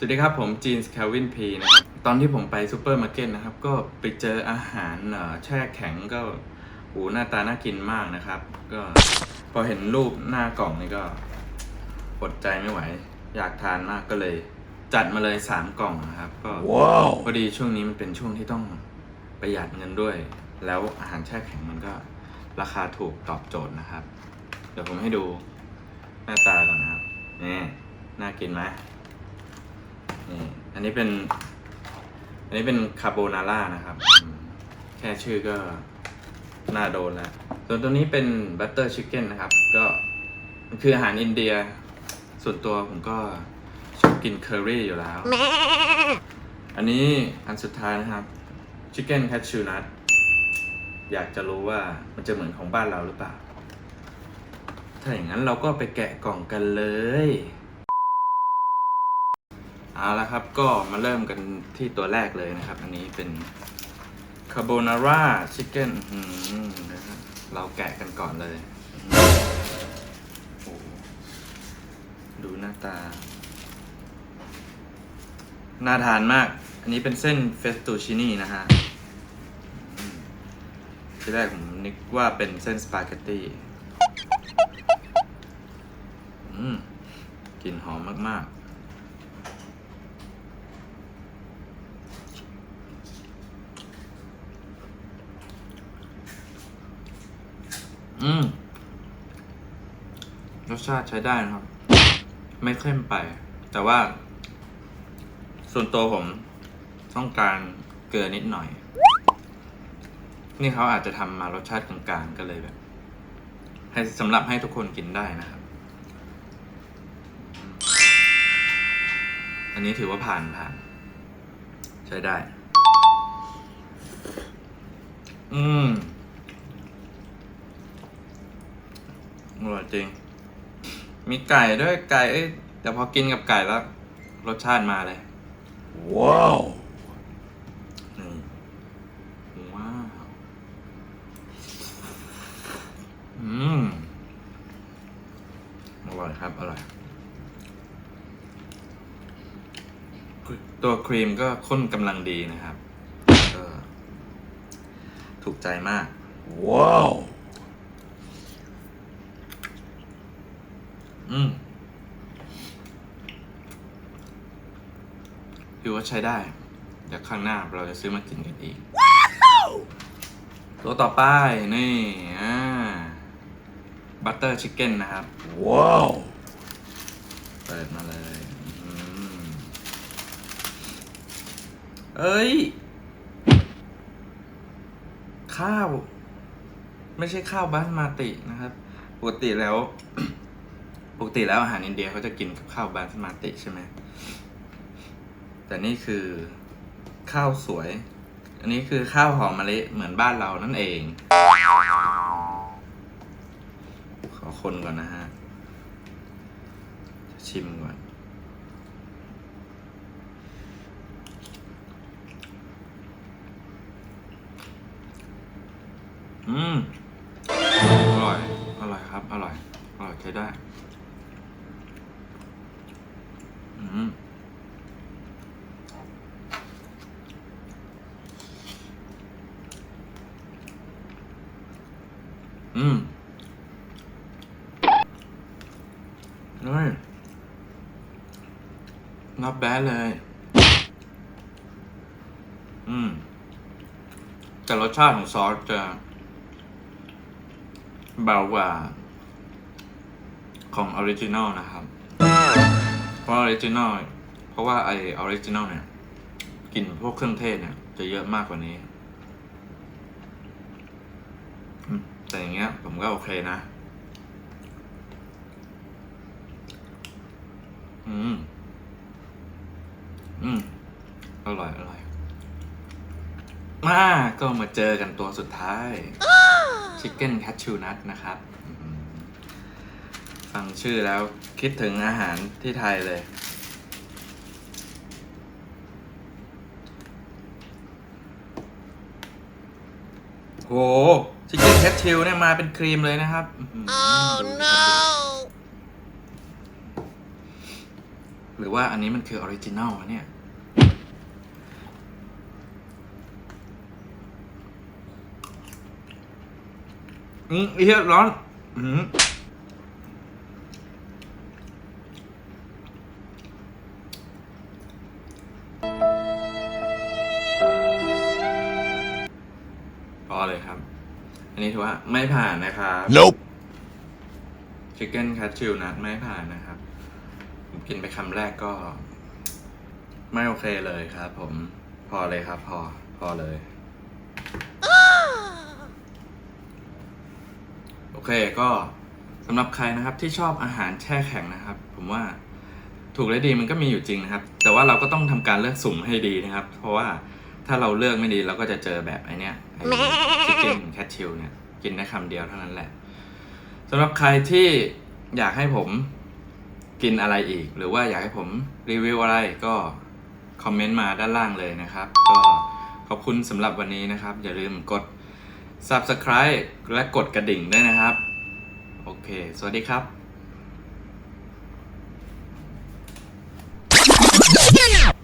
สวัสดีครับ ผมจีนส์แคลวินพีนะครับ ตอนที่ผมไปซูเปอร์มาร์เก็ตนะครับ ก็ไปเจออาหารเอ่อแช่แข็งก็โหหน้าตาน่ากินมากนะครับ ก็พอเห็นรูปหน้ากล่องนี่ก็อดใจไม่ไหว อยากทานมากก็เลย จัดมาเลย 3 กล่องนะครับ ก็ Wow. พอดีช่วงนี้มันเป็นช่วงที่ต้องประหยัดเงินด้วย แล้วอาหารแช่แข็งมันก็ราคาถูกตอบโจทย์นะครับ เดี๋ยวผมให้ดูหน้าตาก่อนนะครับนี่น่ากินไหม นี่อันนี้เป็น อันนี้เป็นคาโบนาร่านะครับ แค่ชื่อก็น่าโดนแล้วส่วนตัวนี้เป็นบัตเตอร์ชิคเก้นนะครับ ก็คืออาหารอินเดีย ส่วนตัวผมก็ชอบกินเคอรี่อยู่แล้ว อันนี้อันสุดท้ายนะครับชิคเก้นแคชชูนัทอยากจะรู้ว่ามันจะเหมือนของบ้านเราหรือเปล่า ถ้าอย่างนั้นเราก็ไปแกะกล่องกันเลย เอาละครับก็มาเริ่มกันที่ตัวแรกเลยนะครับ อันนี้เป็นคาโบนาร่าชิคเก้นนะครับเราแกะกันก่อนเลยดูหน้าตา น่าทานมาก อันนี้เป็นเส้นเฟสตูชินีนะฮะที่แรกผมนึกว่าเป็นเส้นสปาเกตตี้อืมกลิ่นหอมมาก ๆ อืมรสชาติใช้ได้นะครับ ไม่เข้มไป แต่ว่า ส่วนตัวผมต้องการเกลือนิดหน่อย นี่เขาอาจจะทำมารสชาติกลางๆก็เลยแบบ ให้สำหรับให้ทุกคนกินได้นะครับ อันนี้ถือว่าผ่านผ่าน ใช้ได้ อืม อร่อยจริง มีไก่ด้วยไก่เอ้ยแต่พอกินกับไก่แล้ว รสชาติมาเลย Wow. นี่ว้าว อืมอร่อยครับ อร่อย ตัวครีมก็ข้นกำลังดีนะครับ ก็ ถูกใจมาก Wow. อืมคือว่าใช้ได้ เดี๋ยวข้างหน้าเราจะซื้อมากินกันอีก ตัวต่อไป นี่อ่าบัตเตอร์ชิคเก้นนะครับ Wow. เปิดมาเลยอืมเอ้ย ข้าว ไม่ใช่ข้าวบาสมาตินะครับ ปกติแล้ว ปกติแล้วอาหารอินเดียเขาจะกินกับข้าวบาสมาติใช่ไหมแต่นี่คือข้าวสวย อันนี้คือข้าวหอมมะลิเหมือนบ้านเรานั่นเอง ขอคนก่อนนะฮะ ชิมก่อน อืม อร่อย อร่อยครับ อร่อย อร่อยใช้ได้ อืมอืมเฮ้ย not bad เลย อืม แต่รสชาติของซอสจะเบากว่า ของออริจินอลนะครับ ราะออริจินอลเพราะว่าไอออริจินอลเนี่ยกลิ่นพวกเครื่องเทศเนี่ย จะเยอะมากกว่านี้อืมแต่อย่างเงี้ย ผมก็โอเคนะ อืม อืม อร่อย อร่อยมาก็มาเจอกันตัวสุดท้ายชิคเก้นแคชชูนัทนะครับอืม ฟังชื่อแล้วคิดถึงอาหารที่ไทยเลย โหชิคเก้นแคชชิลเนี่ยมาเป็นครีมเลยนะครับอื้อหือดูนะครับหรือว่าอันนี้มันคือออริจินัลวะเนี่ยอืมไอ้เหี้ยร้อน อืม เลยครับ อันนี้ถือว่าไม่ผ่านนะครับ Nope. ชิคเก้นคัตชิลนัทไม่ผ่านนะครับ ผมกินไปคำแรกก็ ไม่โอเคเลยครับผม พอเลยครับ พอ พอเลย โอเคก็สำหรับใครนะครับที่ชอบอาหารแช่แข็งนะครับ ผมว่าถูกและดีมันก็มีอยู่จริงนะครับ แต่ว่าเราก็ต้องทำการเลือกสุ่มให้ดีนะครับ เพราะว่า ถ้าเราเลือกไม่ดีเราก็จะเจอแบบไอเนี้ยไอชิคเก้นแคทชิลเนี่ย กินได้คำเดียวเท่านั้นแหละสำหรับใครที่อยากให้ผมกินอะไรอีก หรือว่าอยากให้ผมรีวิวอะไรก็คอมเมนต์มาด้านล่างเลยนะครับ ก็ขอบคุณสำหรับวันนี้นะครับ อย่าลืมกด Subscribe และกดกระดิ่งด้วยนะครับ โอเค สวัสดีครับ